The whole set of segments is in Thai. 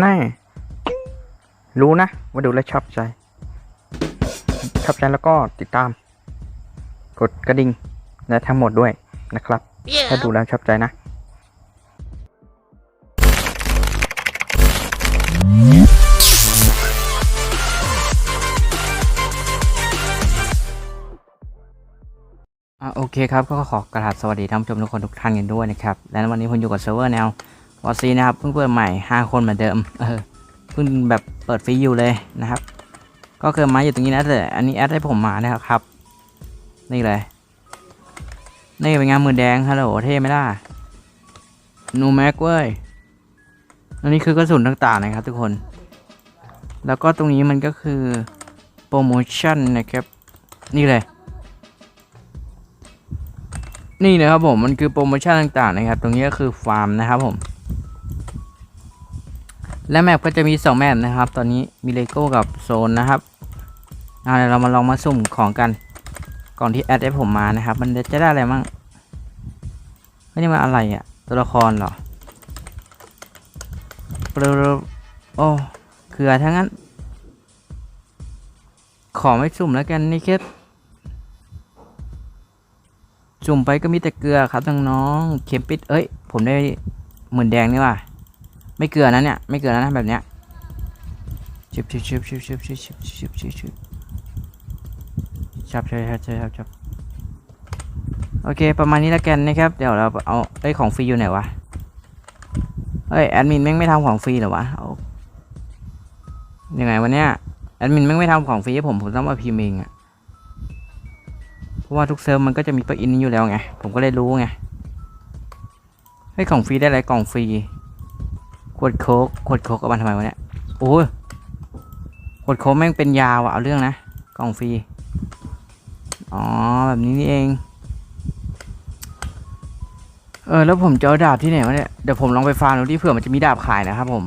แน่รู้นะ ว่าดูแล้วชอบใจ ชอบใจแล้วก็ติดตาม กดกระดิ่งและทั้งหมดด้วยนะครับ ถ้าดูแล้วชอบใจนะอะโอเคครับ ก็ขอกราบสวัสดีท่านผู้ชมทุกคนทุกท่านกันด้วยนะครับ และวันนี้ผมอยู่กับเซิร์ฟเวอร์แนว วอสซีนะครับเพิ่งเปิดใหม่ 5 คนเหมือนเดิมเออเพิ่งแบบเปิดฟรีอยู่เลยนะครับ ก็คือมาอยู่ตรงนี้นะแต่อันนี้แอดให้ผมมานะครับครับ นี่เลย นี่เป็นงานมือแดงฮัลโหลเท่ไหมล่ะนูแม็กเว้ยอันนี้คือกระสุนต่างๆนะครับทุกคน แล้วก็ตรงนี้มันก็คือโปรโมชั่นนะครับ นี่เลย นี่นะครับผมมันคือโปรโมชั่นต่างๆนะครับ ตรงนี้ก็คือฟาร์มนะครับผม และแมปก็จะมี 2 แมปนะครับ ตอนนี้มีเลโก้กับโซนนะครับเอาเดี๋ยวเรามาลองมาสุ่มของกัน ก่อนที่แอดให้ผมมานะครับ มันจะได้อะไรมั่งไม่ได้มาอะไรอะ่ะ ตัวละครเหรอปรโอ้เขือทั้งนั้น ขอไม่สุ่มแล้วกันนี่แค่จุ่มไปก็มีแต่เกลือครับน้องๆเข็มปิด เอ้ย ผมได้หมื่นแดงนี่ว่ะ ไม่เกลือนะเนี่ยไม่เกลือนะแบบเนี้ยชิบชิบชิบชิบชิบชิบชิบชิบชิบชิบชับชับชับชับชับชับโอเค ประมาณนี้แล้วกันนะครับ เดี๋ยวเราเอาไอ้ยของฟรีอยู่ไหนวะเอ้ยแอดมินแม่งไม่ทำของฟรีหรอวะเอายังไงวะเนี่ยแอดมินแม่งไม่ทำของฟรีให้ผมผมต้องมาพิมพ์เองอะเพราะว่าทุกเซิร์ฟมันก็จะมีปลั๊กอินนี้อยู่แล้วไงผมก็เลยรู้ไงให้ของฟรีได้อะไรกล่องฟรี ขวดโคกขวดโคกเอามาทำไมวะเนี่ยโอ้ยขวดโคกแม่งเป็นยาวอะเอาเรื่องนะกล่องฟรีอ๋อแบบนี้นี่เอง เออแล้วผมจะเอาดาบที่ไหนวะเนี่ยเดี๋ยวผมลองไปฟาร์มดูที่เผื่อมันจะมีดาบขายนะครับผม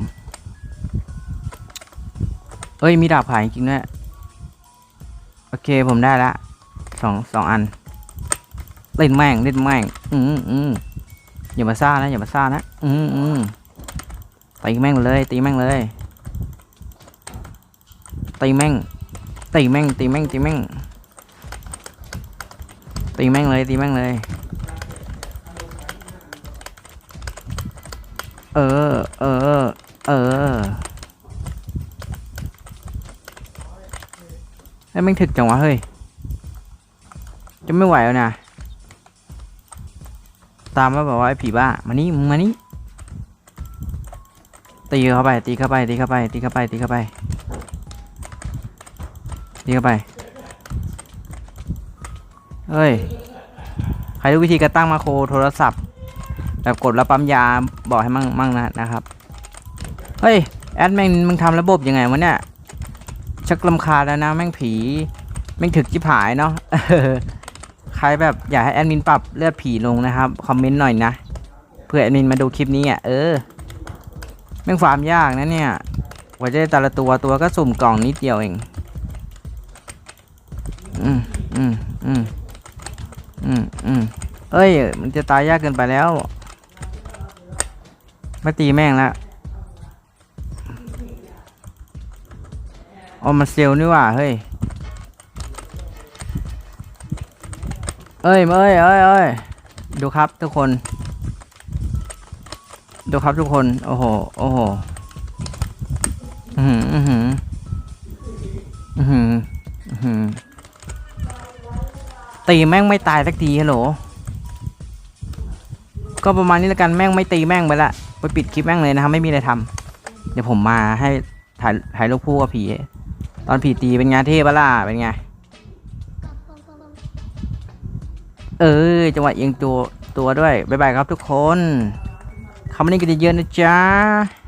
เอ้ยมีดาบขายจริงด้วยโอเคผมได้ละสองสองอัน เล่นแม่งเล่นแม่งอืมอืมอย่ามาซ่านะอย่ามาซ่านะ อืมอืม ตีแม่งเลยตีแม่งเลยตีแม่งตีแม่งตีแม่งตีแม่งตีแม่งเลยตีแม่งเลย เออเออเออไอ้แม่งถึกจังวะเฮ้ยจะไม่ไหวแล้วนะตามมาบอกว่าไอ้ผีบ้ามานี่มึงมานี่ ตีเข้าไปตีเข้าไปตีเข้าไปตีเข้าไปตีเข้าไปตีเข้าไปเฮ้ยใครรู้วิธีการตั้งมาโครโทรศัพท์ แบบกดแล้วปั๊มยาบอกให้มั่งมั่งนะนะครับเฮ้ยแอดแม่งมึงทำระบบยังไงวะเนี่ยชักลำคาแล้วนะแม่งผีแม่งถึกจิบหายเนาะใครแบบอยากให้แอดมินปรับเลือดผีลงนะครับคอมเมนต์หน่อยนะเพื่อแอดมินมาดูคลิปนี้อะเออ ม่งฟาร์มยากนะเนี่ยกว่าจะได้แต่ละตัวตัวก็สุ่มกล่องนิดเดียวเอง อืมอืมอืมอืมอืมเอ้ย มันจะตายยากเกินไปแล้ว ไม่ตีแม่งละอ๋อมันเซลนี่ว่า เฮ้ย เอ้ยเอ้ยเอ้ยเอ้ยดูครับทุกคน ดูครับทุกคน โอ้โห โอ้โห อือหืออือหืออือหืออื้อหือตีแม่งไม่ตายสักทีฮัลโหล ก็ประมาณนี้แล้วกันแม่งไม่ตีแม่งไปละ ไปปิดคลิปแม่งเลยนะครับไม่มีอะไรทำเดี๋ยวผมมาให้ถ่ายถ่ายรูปคู่กับผี ตอนผีตีเป็นไงเท่ปะล่ะเป็นไง เออจังหวะเอียงตัวตัวด้วย บ๊ายบายครับทุกคน คำนี้กันเยอะๆนะจ๊ะ